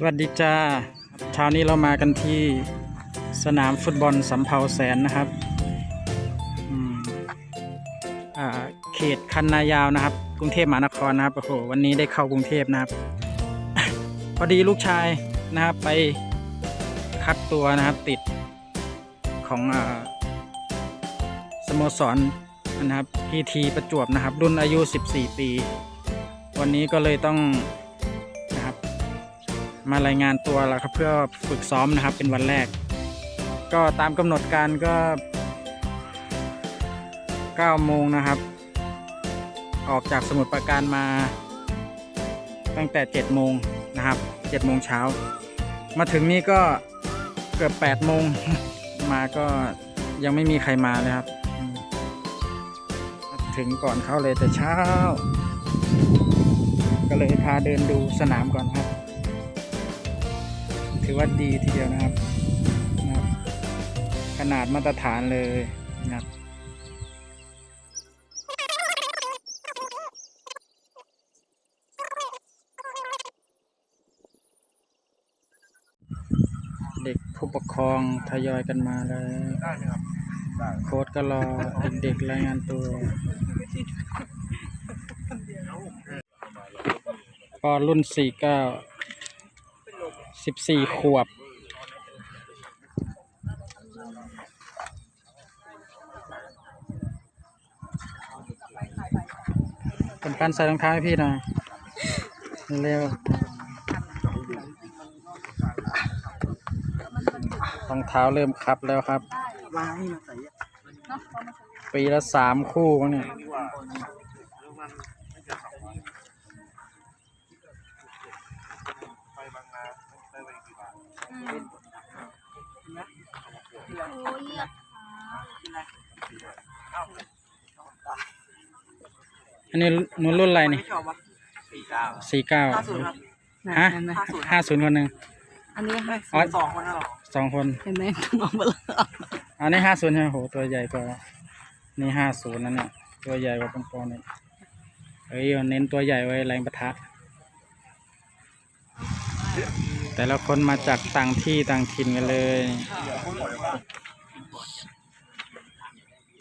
สวัสดีจ้าเช้านี้เรามากันที่สนามฟุตบอลสำเภาแสนนะครับอ่าเขตคันนายาวนะครับ กรุงเทพมหานครนะครับโอ้โหวันนี้ได้เข้ากรุงเทพนะครับ พอดีลูกชายนะครับไปคัดตัวนะครับติดของอ่าสโมสรนะครับพีทีประจวบนะครับ รุ่นอายุ 14 ปี วันนี้ก็เลยต้อง มารายงานตัวแล้วครับเพื่อฝึกซ้อมนะครับเป็นวันแรก ก็ตามกำหนดการก็9โมงนะครับ ออกจากสมุดประการมา ตั้งแต่7โมงนะครับ7โมงเช้า มาถึงนี่ก็เกือบ8โมงมาก็ยังไม่มีใครมาเลยครับ ถึงก่อนเข้าเลยแต่เช้า ก็เลยพาเดินดูสนามก่อนครับ ถือว่าดีทีเดียวนะครับนะครับ ขนาดมาตรฐานเลยนะครับเด็กผู้ปกครองทยอยกันมาแล้วโค้ดก็รอเด็กๆรายงานตัวก็รุ่นสี่เก้า สิบสี่ขวบ เป็นการใส่รองเท้าให้พี่หน่อยเร็วรองเท้าเริ่มคับแล้วครับมาให้มาใส่ปีละสามคู่มั้งเนี่ย ว่ามันไม่เกินสองวันไปบางนาได้ไปกี่บาท อันนี้หนูรุ่นอะไรนี่ชอบวะสี่เก้าสี่เก้าห้าศูนย์ครับฮะเห็นไหมห้าศูนย์คนหนึ่งอันนี้ให้อ๋อสองคนนะหรอสองคนเห็นไหมต้องเอามาเลยอันนี้ห้าศูนย์ใช่ไหมโหตัวใหญ่กว่านี่ห้าศูนย์นั่นเนี่ยตัวใหญ่กว่าปองปองเนี่ยเอ้ยเน้นตัวใหญ่ไว้แรงประทะแต่ละคนมาจากต่างที่ต่างถิ่นกันเลย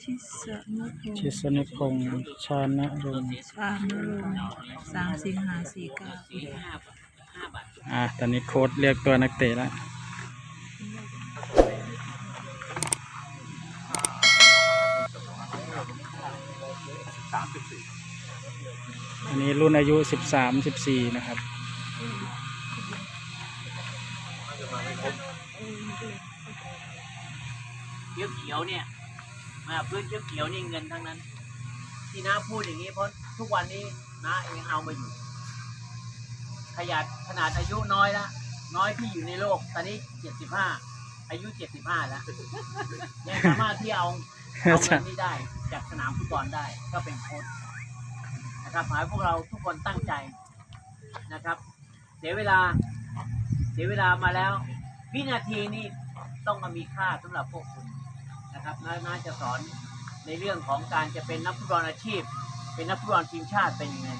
ชิสนุพงศ์ชิสนุพงศ์ชานะรงค์ฟาร์มรุงสามสิงหาสี่เก้าอะตอนนี้โค้ดเรียกตัวนักเตะแล้วสามสิบสี่อันนี้รุ่นอายุสิบสามสิบสี่นะครับ เขียวเขียวๆเนี่ย มาพื้นเขียวเขียวๆนี่เงินทั้งนั้น ที่น้าพูดอย่างนี้เพราะทุกวันนี้น้าเองเอามาอยู่ ขยันขนาดอายุน้อยละน้อยที่อยู่ในโลก ตอนนี้เจ็ดสิบห้าอายุเจ็ดสิบห้าแล้วยังสามารถที่เอาเอาเงินนี้ได้ จากสนามฟุตบอลได้ก็เป็นโค้ชนะครับหมายพวกเราทุกคนตั้งใจนะครับ เสียเวลา เสียเวลามาแล้ววินาทีนี้ต้องมามีค่าสำหรับพวกคุณ นะครับน้าน่าจะสอนในเรื่องของการจะเป็นนักฟุตบอลอาชีพ เป็นนักฟุตบอลทีมชาติเป็นยังไง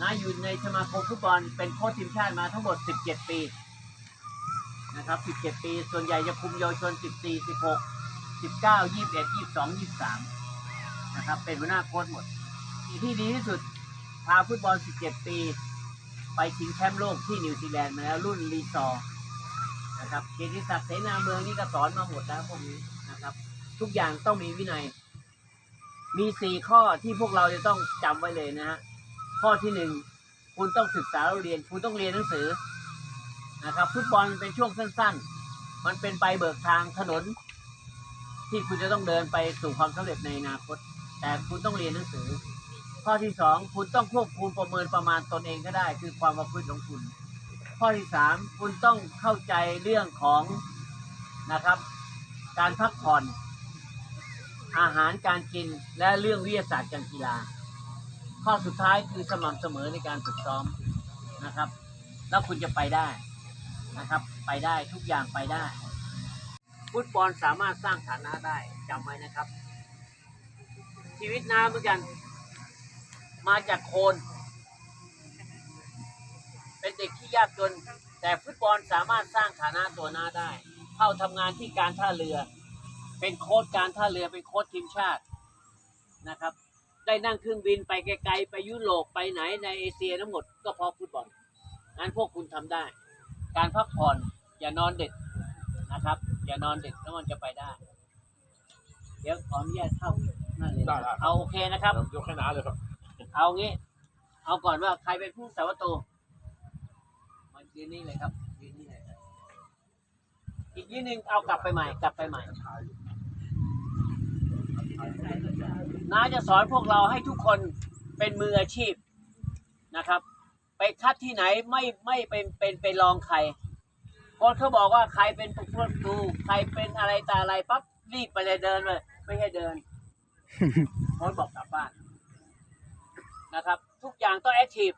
น้าอยู่ในสมาคมฟุตบอลเป็นโค้ชทีมชาติมาทั้งหมด 17 ปีนะครับ 17 ปี ส่วนใหญ่จะคุมเยาวชน 14 16 19 21 22 23 นะครับ เป็นหัวหน้าโค้ชหมด ที่ดีที่สุดพาฟุตบอล 17 ปี ไปชิงแชมป์โลกที่นิวซีแลนด์มาแล้วรุ่นรีซอร์ นะครับเกียรติศักดิ์เสนาเมืองนี่ก็สอนมาหมดแล้วพวกนี้นะครับ ทุกอย่างต้องมีวินัย มีสี่ข้อที่พวกเราจะต้องจำไว้เลยนะฮะข้อที่หนึ่งคุณต้องศึกษาเราเรียน คุณต้องเรียนหนังสือนะครับฟุตบอลมันเป็นช่วงสั้น ๆ มันเป็นไปเบิกทางถนน ที่คุณจะต้องเดินไปสู่ความสำเร็จในอนาคต แต่คุณต้องเรียนหนังสือ ข้อที่สองคุณต้องควบคุมประเมินประมาณตนเองก็ได้ คือความประพฤติของคุณ ข้อที่สามคุณต้องเข้าใจเรื่องของนะครับ การพักผ่อน อาหารการกินและเรื่องวิทยาศาสตร์การกีฬา ข้อสุดท้ายคือสม่ำเสมอในการฝึกซ้อมนะครับ แล้วคุณจะไปได้นะครับ ไปได้ทุกอย่างไปได้ ฟุตบอลสามารถสร้างฐานะได้จำไว้นะครับ ชีวิตน้าเหมือนกัน มาจากโคน ยากจน แต่ฟุตบอลสามารถสร้างฐานะตัวหน้าได้ เข้าทำงานที่การท่าเรือ เป็นโค้ชการท่าเรือเป็นโค้ชทีมชาตินะครับ ได้นั่งเครื่องบินไปไกลๆไปยุโรปไปไหนในเอเชียทั้งหมดก็เพราะฟุตบอลงั้นพวกคุณทำได้ การพักผ่อนอย่านอนดึกนะครับ อย่านอนดึกแล้วมันจะไปได้ เดี๋ยวขออนุญาตเข้านั่นเลยได้ได้เอาโอเคนะครับยกให้น้าเลยครับ เอางี้ เอาก่อนว่าใครเป็นผู้สาประตูมัน ยืนนี่เลยครับยืนนี่เลยครับอีกยืนหนึ่งเอากลับไปใหม่ กลับไปใหม่น้าจะสอนพวกเราให้ทุกคนเป็นมืออาชีพนะครับ ไปคัดที่ไหนไม่ไม่เป็นเป็นไปลองใครโค้ชเขาบอกว่าใครเป็นผู้ประตูใครเป็นอะไรตาอะไรปั๊บรีบไปเลยเดินเลยไม่ให้เดินโค้ชบอกกลับบ้านนะครับ ทุกอย่างต้องแอคทีฟ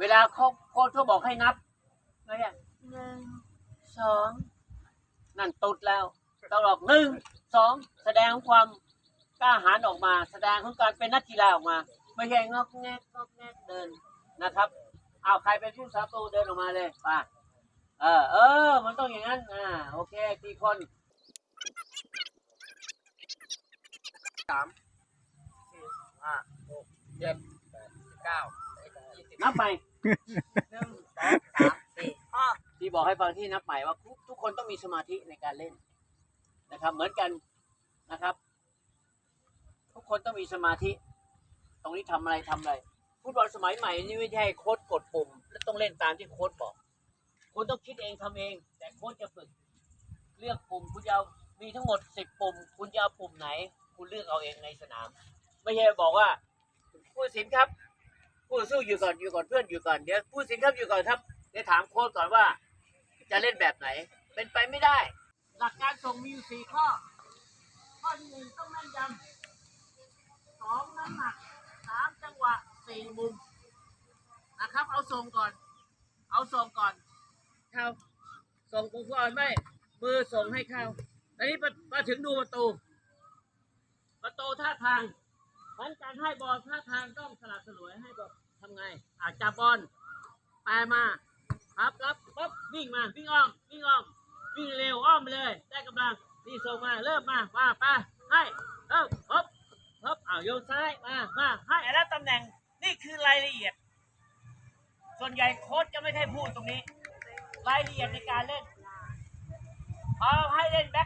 เวลาเขาโค้ชเขาบอกให้นับอะไรอะหนึ่งสองนั่นตุดแล้วต้องบอกหนึ่งสองแสดงความกล้าหาญออกมา แสดงของการเป็นนักกีฬาออกมา ไม่ใช่งอกแงกงอกแงกเดินนะครับเอาใครเป็นผู้สาตูเดินออกมาเลยป่ะเออเออ มันต้องอย่างนั้นอ่าโอเคกี่คนสามสี่ห้าหกเจ็ดแปดเก้า ยี่สิบนับไปหนึ่งสองสามสี่ห้าที่บอกให้ฟังที่นับใหม่ว่าทุกทุกคนต้องมีสมาธิในการเล่นนะครับ เหมือนกันนะครับ ทุกคนต้องมีสมาธิ ตรงนี้ทำอะไรทำอะไรฟุตบอลสมัยใหม่นี่ไม่ใช่โค้ดกดปุ่ม แล้วต้องเล่นตามที่โค้ดบอกคุณต้องคิดเองทำเอง แต่โค้ดจะฝึก เลือกปุ่มคุณจะเอามีทั้งหมดสิบปุ่ม คุณจะเอาปุ่มไหน คุณเลือกเอาเองในสนาม ไม่ใช่บอกว่าผู้ตัดสินครับ ผู้ต่อสู้อยู่ก่อนอยู่ก่อนเพื่อนอยู่ก่อนเดี๋ยวผู้ตัดสินครับอยู่ก่อนครับเดี๋ยวถามโค้ชก่อนว่า จะเล่นแบบไหน เป็นไปไม่ได้ หลักการส่งมีอยู่สี่ข้อ ข้อที่หนึ่งต้องแม่นยำสองน้ำหนักสามจังหวะสี่มุมนะครับ เอาส่งก่อน เอาส่งก่อนเข้าส่งกูก่อนไม่มือส่งให้เข้าตอนนี้มามาถึงดูประตู ประตูท่าทาง มันการให้บอลท่าทางต้องสลับสลวยให้บอลทำไงอาจับบอลแปมาครับรับปุ๊บวิ่งมาวิ่งอ้อมวิ่งอ้อมวิ่งเร็วอ้อมเลย ได้กำลังนี่ส่งมาเริ่มมาว่าไปให้เริ่มปุ๊บปุ๊บเอาโยนซ้ายมามาให้แล้วตำแหน่งนี่คือรายละเอียด ส่วนใหญ่โค้ชจะไม่ได้พูดตรงนี้ รายละเอียดในการเล่นพอให้เล่นแบ็ค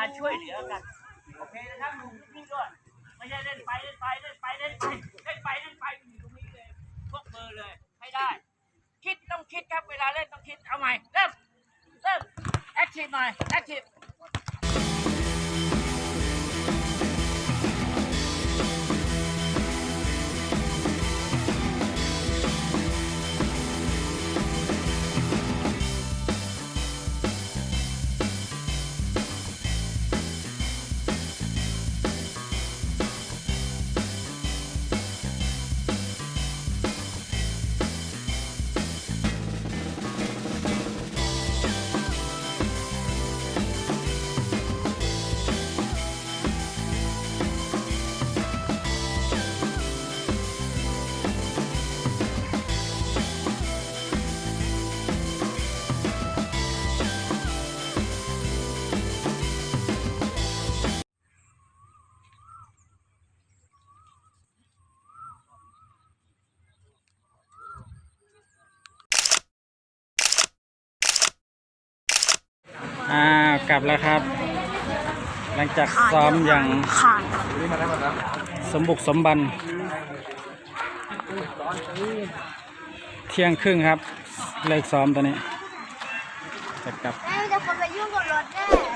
การช่วยเหลือกัน โอเคนะครับดูพื้นที่ด้วย ไม่ใช่เล่นไปเล่นไปเล่นไปเล่นไปเล่นไปเล่นไปอยู่ตรงนี้เลยพวกเบอร์เลยให้ได้ คิดต้องคิดครับเวลาเล่นต้องคิดเอาใหม่เริ่มเริ่มแอคทีฟหน่อยแอคทีฟ กลับแล้วครับ หลังจากซ้อมอย่างนี่มาได้หมดแล้วสมบุกสมบัน เที่ยงครึ่งครับ เลิกซ้อมตอนนี้จะกลับแม่จะคนไปยุ่งกับรถแน่